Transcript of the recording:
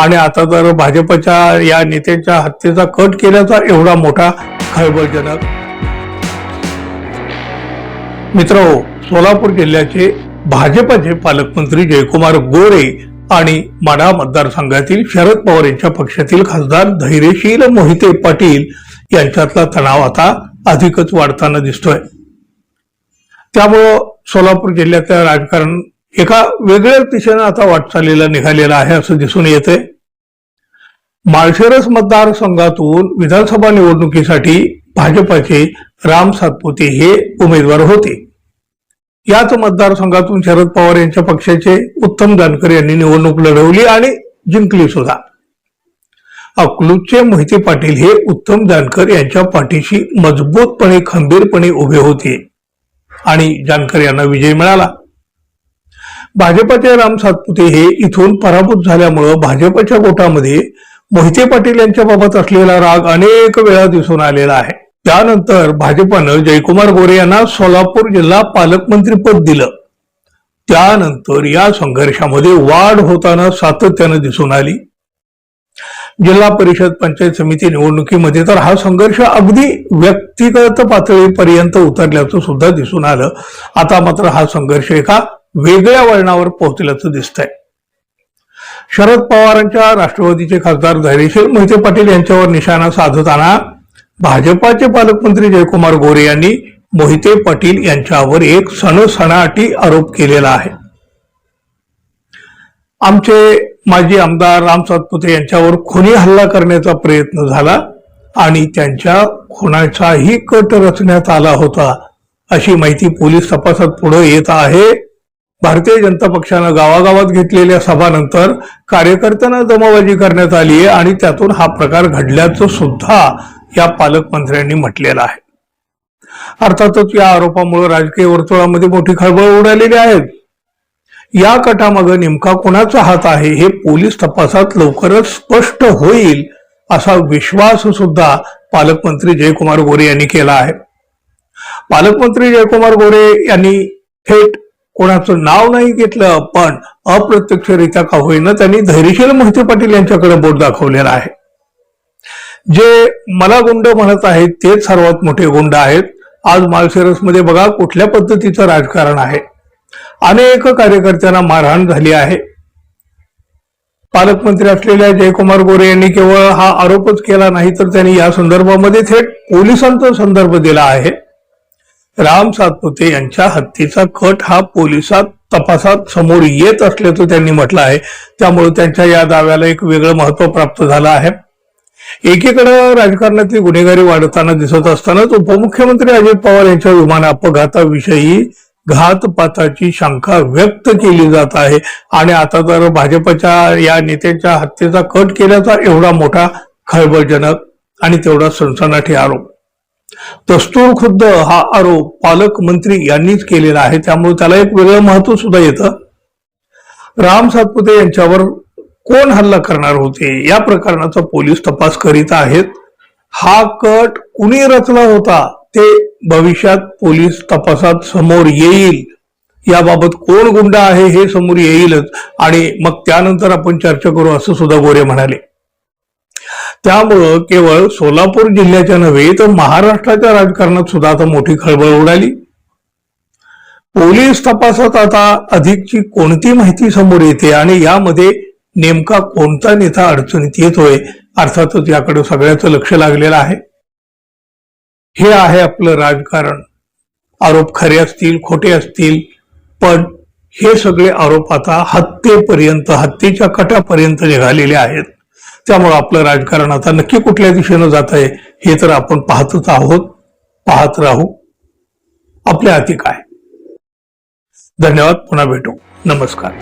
आणि आता तर भाजपच्या या नेत्यांच्या हत्येचा कट केल्याचा एवढा मोठा खळबळजनक. मित्र सोलापूर जिल्ह्याचे भाजपचे पालकमंत्री जयकुमार गोरे आणि माढा मतदारसंघातील शरद पवार यांच्या पक्षातील खासदार धैर्यशील मोहिते पाटील यांच्यातला तणाव आता अधिकच वाढताना दिसतोय. त्यामुळं सोलापूर जिल्ह्यातल्या राजकारण एका वेगळ्याच दिशेनं आता वाटचालीला निघालेला आहे असं दिसून येतंय. माळशिरस मतदारसंघातून विधानसभा निवडणुकीसाठी भाजपाचे राम सातपुते हे उमेदवार होते. याच मतदारसंघातून शरद पवार यांच्या पक्षाचे उत्तम जानकर यांनी निवडणूक लढवली आणि जिंकली सुद्धा. अकलूजचे मोहिते पाटील हे उत्तम जानकर यांच्या पाठीशी मजबूतपणे खंबीरपणे उभे होते. आणि जानकर यांना विजय मिळाला. भाजपचे राम सातपुते हे इथून पराभूत झाल्यामुळं भाजपच्या गोटामध्ये मोहिते पाटील यांच्याबाबत असलेला राग अनेक वेळा दिसून आलेला आहे. त्यानंतर भाजपानं जयकुमार गोरे यांना सोलापूर जिल्हा पालकमंत्रीपद दिलं. त्यानंतर या संघर्षामध्ये वाढ होताना सातत्यानं दिसून आली. जिल्हा परिषद पंचायत समिती निवडणुकीमध्ये तर हा संघर्ष अगदी व्यक्तिगत पातळीपर्यंत उतरल्याचं सुद्धा दिसून आलं. आता मात्र हा संघर्ष एका वेगळ्या वळणावर पोहोचल्याचं दिसतंय. शरद पवारांच्या राष्ट्रवादीचे खासदार धैर्यशील मोहिते पाटील यांच्यावर निशाणा साधताना भाजपाचे पालकमंत्री जयकुमार गोरे यांनी मोहिते पाटील यांच्यावर एक सणसणाटी आरोप केलेला आहे. आमचे माजी आमदार राम सातपुते यांच्यावर खुनी हल्ला करण्याचा प्रयत्न झाला आणि त्यांच्या खुनाचाही कट रचण्यात आला होता अशी माहिती पोलीस तपासात पुढे येत आहे. भारतीय जनता पक्षानं गावागावात घेतलेल्या सभानंतर कार्यकर्त्यांना जमाबाजी करण्यात आली आहे आणि त्यातून हा प्रकार घडल्याचं सुद्धा या पालकमंत्र्यांनी म्हटलेलं आहे. अर्थातच या आरोपामुळे राजकीय वर्तुळामध्ये मोठी खळबळ उडालेली आहे. या कटामागं नेमका कोणाचा हात आहे हे पोलीस तपासात लवकरच स्पष्ट होईल असा विश्वास सुद्धा पालकमंत्री जयकुमार गोरे यांनी केला आहे. पालकमंत्री जयकुमार गोरे यांनी थेट कोणाचं नाव नाही घेतलं पण अप्रत्यक्षरित्या का होईना त्यांनी धैर्यशील मोहिते पाटील यांच्याकडे बोट दाखवलेला आहे. जे मला गुंड म्हणत आहेत तेच सर्वात मोठे गुंड आहेत. आज माळशिरसमध्ये बघा कुठल्या पद्धतीचं राजकारण आहे. अनेक कार्यकर्त्यांना मारहाण झाली आहे. पालकमंत्री असलेल्या जयकुमार गोरे यांनी केवळ हा आरोपच केला नाही तर त्यांनी या संदर्भामध्ये थेट पोलिसांचा संदर्भ दिला आहे. राम सातपुते यांच्या हत्येचा कट हा पोलिसात तपासात समोर येत असल्याचं त्यांनी म्हटलं आहे. त्यामुळे त्यांच्या या दाव्याला एक वेगळं महत्त्व प्राप्त झालं आहे. एकीकडे राजकारणातली गुन्हेगारी वाढताना दिसत असतानाच उपमुख्यमंत्री अजित पवार यांच्या विमान अपघाताविषयी घातपाताची शंका व्यक्त केली जात आहे. आणि आता तर भाजपच्या या नेत्यांच्या हत्येचा कट केल्याचा एवढा मोठा खळबळजनक आणि तेवढा सनसनाटी आरोप. दस्तूर खुद्द हा आरोप पालकमंत्री यांनीच केलेला आहे. त्यामुळे त्याला एक वेगळं महत्त्व सुद्धा येतं. राम सातपुते यांच्यावर कोण हल्ला करणार होते? या प्रकरणाचा पोलीस तपास करीत आहेत. हा कट कुणी रचला होता? ते भविष्यात पोलीस तपासात समोर येईल. याबाबत कोण गुंड आहे हे समोर येईलच. आणि मग त्यानंतर आपण चर्चा करू असं सुद्धा गोरे म्हणाले. त्यामुळं केवळ सोलापूर जिल्ह्याच्या नव्हे तर महाराष्ट्राच्या राजकारणात सुद्धा आता मोठी खळबळ उडाली. पोलीस तपासात आता अधिकची कोणती माहिती समोर येते आणि यामध्ये नेमका कोणता नेता अडचणीत येतोय अर्थातच याकडे सगळ्याचं लक्ष लागलेलं आहे. हे आहे आपलं राजकारण. आरोप खरे असतील खोटे असतील पण हे सगळे आरोप आता हत्येपर्यंत हत्येच्या कटापर्यंत निघालेले आहेत. त्यामुळे आपलं राजकारण आता नक्की कुठल्या दिशेनं जात आहे हे तर आपण पाहतच आहोत. पाहत राहू. आपल्या हाती काय? धन्यवाद. पुन्हा भेटू. नमस्कार.